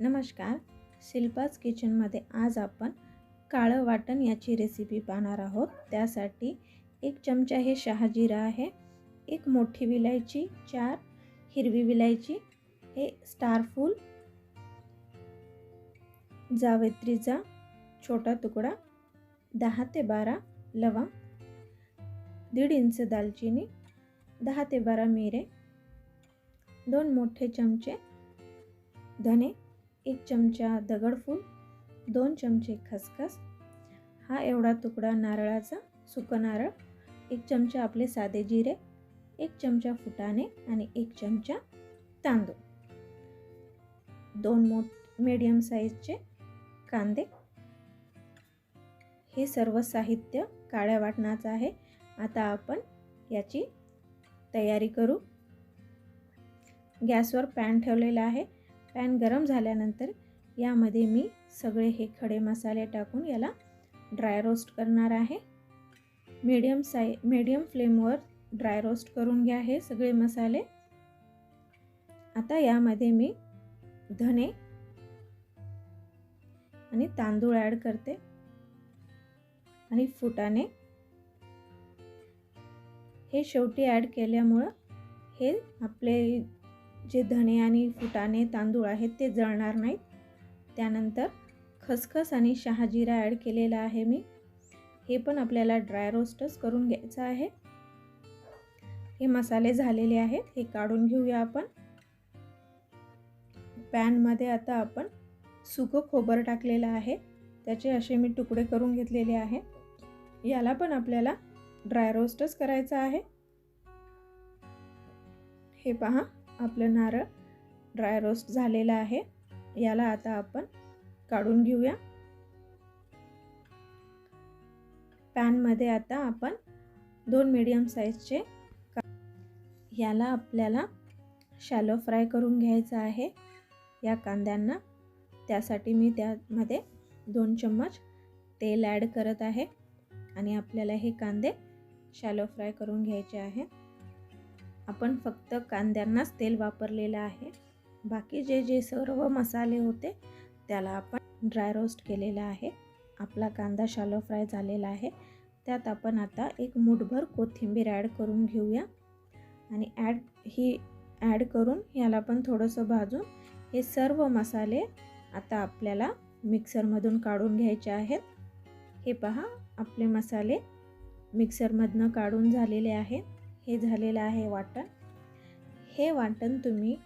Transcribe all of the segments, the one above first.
नमस्कार. शिल्पाज किचनमध्ये आज आपण काळं वाटण याची रेसिपी पाहणार आहोत. त्यासाठी एक चमचा हे शहाजिरा आहे एक मोठी विलायची चार हिरवी विलायची हे स्टारफूल जावेत्रीचा छोटा तुकडा दहा ते बारा लवंग दीड इंच दालचिनी दहा ते बारा मिरे दोन मोठे चमचे धने एक चमचा दगडफूल दोन चमचे खसखस हा एवढा तुकडा नारळाचा सुकं नारळ एक चमचा आपले साधे जिरे एक चमचा फुटाणे आणि एक चमचा तांदूळ. दोन मोठ मीडियम साईजचे कांदे. हे सर्व साहित्य काळ्या वाटणाचं आहे. आता आपण याची तयारी करू. गॅसवर पॅन ठेवलेला आहे. पॅन गरम झाल्यानंतर यामध्ये मी सगळे हे खडे मसाले टाकून याला ड्राय रोस्ट करणार आहे. मीडियम साय मीडियम फ्लेमवर ड्राय रोस्ट करून घ्या हे सगळे मसाले. आता यामध्ये मी धने आणि तांदूळ ॲड करते आणि फुटाणे. हे शेवटी ॲड केल्यामुळं हे आपले जे धणे आणि फुटाणे तांदूळ आहेत ते जळणार नाहीत. त्यानंतर खसखस आणि शहाजिरा ॲड केलेला आहे मी. हे पण आपल्याला ड्राय रोस्टच करून घ्यायचं आहे. हे मसाले झालेले आहेत हे काढून घेऊया आपण. पॅनमध्ये आता आपण सुकं खोबर टाकलेलं आहे. त्याचे असे मी तुकडे करून घेतलेले आहे. याला पण आपल्याला ड्राय रोस्टच करायचं आहे. हे पहा. आपलं नारळ ड्राय रोस्ट झालेलं आहे. याला आता आपण काढून घेऊया. पॅनमध्ये आता आपण दोन मीडियम साईजचे का याला आपल्याला शॅलो फ्राय करून घ्यायचं आहे. या कांद्यांना. त्यासाठी मी त्यामध्ये दोन चम्मच तेल ॲड करत आहे. आणि आपल्याला हे कांदे शॅलो फ्राय करून घ्यायचे आहे. आपण फक्त कांद्यांनाच तेल वापरलेलं आहे. बाकी जे जे सर्व मसाले होते त्याला आपण ड्राय रोस्ट केलेला आहे. आपला कांदा शालो फ्राय झालेला आहे. त्यात आपण आता एक मुठभर कोथिंबीर ॲड करून घेऊया. आणि ॲड ही ॲड करून याला पण थोडंसं भाजून हे सर्व मसाले आता आपल्याला मिक्सरमधून काढून घ्यायचे आहेत. हे पहा आपले मसाले मिक्सरमधनं काढून झालेले आहेत. हे झालेलं आहे वाटण. हे वाटण तुम्ही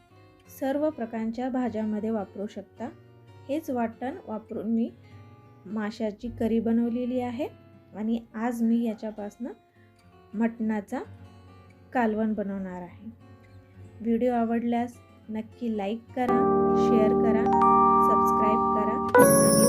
सर्व प्रकारच्या भाज्यामध्ये वापरू शकता. हेच वाटण वापरून मी माशाची करी बनवलेली आहे आणि आज मी याच्यापासनं मटणाचा कालवण बनवणार आहे. व्हिडिओ आवडल्यास नक्की लाईक करा शेअर करा सबस्क्राईब करा आणि